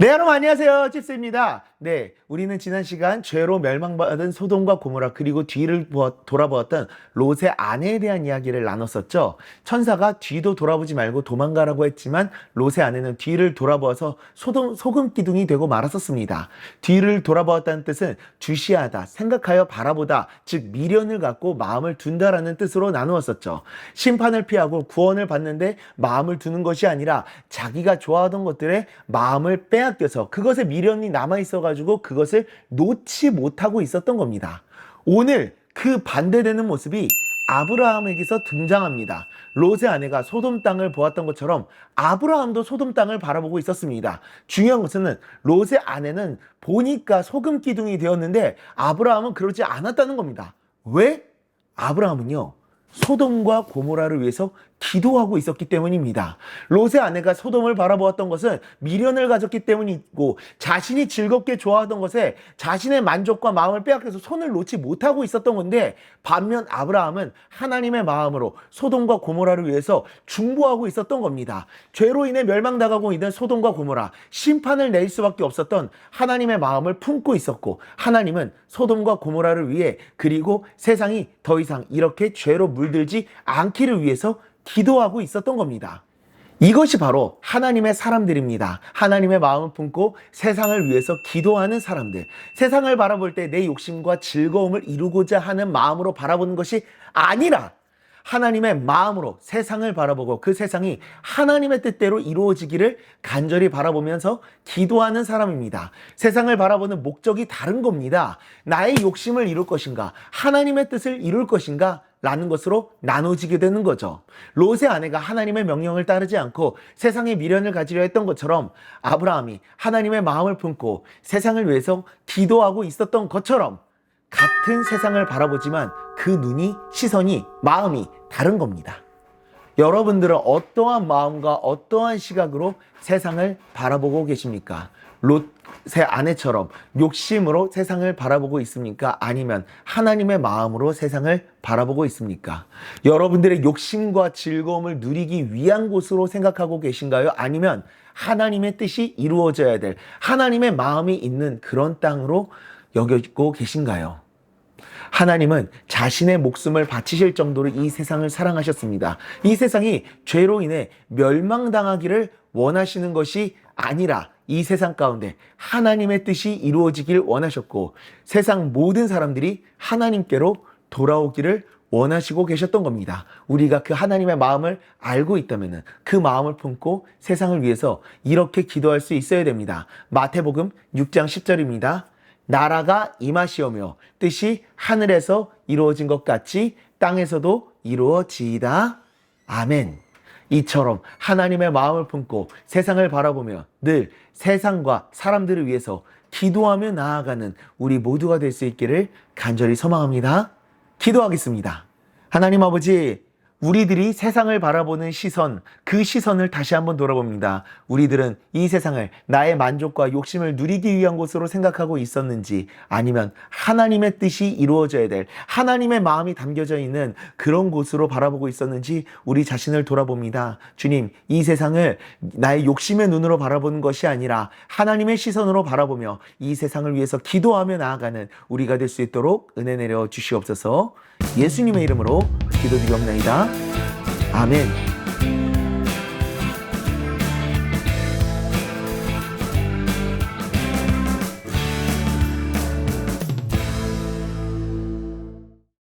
네, 여러분 안녕하세요. 찝스입니다. 네, 우리는 지난 시간 죄로 멸망받은 소돔과 고모라 그리고 뒤를 돌아보았던 롯의 아내에 대한 이야기를 나눴었죠. 천사가 뒤도 돌아보지 말고 도망가라고 했지만 롯의 아내는 뒤를 돌아보아서 소돔 소금 기둥이 되고 말았었습니다. 뒤를 돌아보았다는 뜻은 주시하다, 생각하여 바라보다, 즉 미련을 갖고 마음을 둔다라는 뜻으로 나누었었죠. 심판을 피하고 구원을 받는데 마음을 두는 것이 아니라 자기가 좋아하던 것들에 마음을 빼앗 겨서 그것에 미련이 남아 있어가지고 그것을 놓지 못하고 있었던 겁니다. 오늘 그 반대되는 모습이 아브라함에게서 등장합니다. 롯의 아내가 소돔 땅을 보았던 것처럼 아브라함도 소돔 땅을 바라보고 있었습니다. 중요한 것은 롯의 아내는 보니까 소금 기둥이 되었는데 아브라함은 그러지 않았다는 겁니다. 왜? 아브라함은요. 소돔과 고모라를 위해서 기도하고 있었기 때문입니다. 롯의 아내가 소돔을 바라보았던 것은 미련을 가졌기 때문이고 자신이 즐겁게 좋아하던 것에 자신의 만족과 마음을 빼앗겨서 손을 놓지 못하고 있었던 건데 반면 아브라함은 하나님의 마음으로 소돔과 고모라를 위해서 중보하고 있었던 겁니다. 죄로 인해 멸망당하고 있는 소돔과 고모라 심판을 내릴 수밖에 없었던 하나님의 마음을 품고 있었고 하나님은 소돔과 고모라를 위해 그리고 세상이 더 이상 이렇게 죄로 물들지 않기를 위해서 기도하고 있었던 겁니다. 이것이 바로 하나님의 사람들입니다. 하나님의 마음을 품고 세상을 위해서 기도하는 사람들. 세상을 바라볼 때 내 욕심과 즐거움을 이루고자 하는 마음으로 바라보는 것이 아니라 하나님의 마음으로 세상을 바라보고 그 세상이 하나님의 뜻대로 이루어지기를 간절히 바라보면서 기도하는 사람입니다. 세상을 바라보는 목적이 다른 겁니다. 나의 욕심을 이룰 것인가? 하나님의 뜻을 이룰 것인가? 라는 것으로 나눠지게 되는 거죠. 롯의 아내가 하나님의 명령을 따르지 않고 세상의 미련을 가지려 했던 것처럼 아브라함이 하나님의 마음을 품고 세상을 위해서 기도하고 있었던 것처럼 같은 세상을 바라보지만 그 눈이, 시선이, 마음이 다른 겁니다. 여러분들은 어떠한 마음과 어떠한 시각으로 세상을 바라보고 계십니까? 롯의 아내처럼 욕심으로 세상을 바라보고 있습니까? 아니면 하나님의 마음으로 세상을 바라보고 있습니까? 여러분들의 욕심과 즐거움을 누리기 위한 곳으로 생각하고 계신가요? 아니면 하나님의 뜻이 이루어져야 될 하나님의 마음이 있는 그런 땅으로 여겨고 계신가요? 하나님은 자신의 목숨을 바치실 정도로 이 세상을 사랑하셨습니다. 이 세상이 죄로 인해 멸망당하기를 원하시는 것이 아니라 이 세상 가운데 하나님의 뜻이 이루어지길 원하셨고 세상 모든 사람들이 하나님께로 돌아오기를 원하시고 계셨던 겁니다. 우리가 그 하나님의 마음을 알고 있다면 그 마음을 품고 세상을 위해서 이렇게 기도할 수 있어야 됩니다. 마태복음 6장 10절입니다. 나라가 임하시오며 뜻이 하늘에서 이루어진 것 같이 땅에서도 이루어지이다. 아멘. 이처럼 하나님의 마음을 품고 세상을 바라보며 늘 세상과 사람들을 위해서 기도하며 나아가는 우리 모두가 될 수 있기를 간절히 소망합니다. 기도하겠습니다. 하나님 아버지, 우리들이 세상을 바라보는 시선, 그 시선을 다시 한번 돌아봅니다. 우리들은 이 세상을 나의 만족과 욕심을 누리기 위한 곳으로 생각하고 있었는지, 아니면 하나님의 뜻이 이루어져야 될 하나님의 마음이 담겨져 있는 그런 곳으로 바라보고 있었는지 우리 자신을 돌아봅니다. 주님, 이 세상을 나의 욕심의 눈으로 바라보는 것이 아니라 하나님의 시선으로 바라보며 이 세상을 위해서 기도하며 나아가는 우리가 될 수 있도록 은혜 내려 주시옵소서. 예수님의 이름으로 기도 드리옵나이다. 아멘.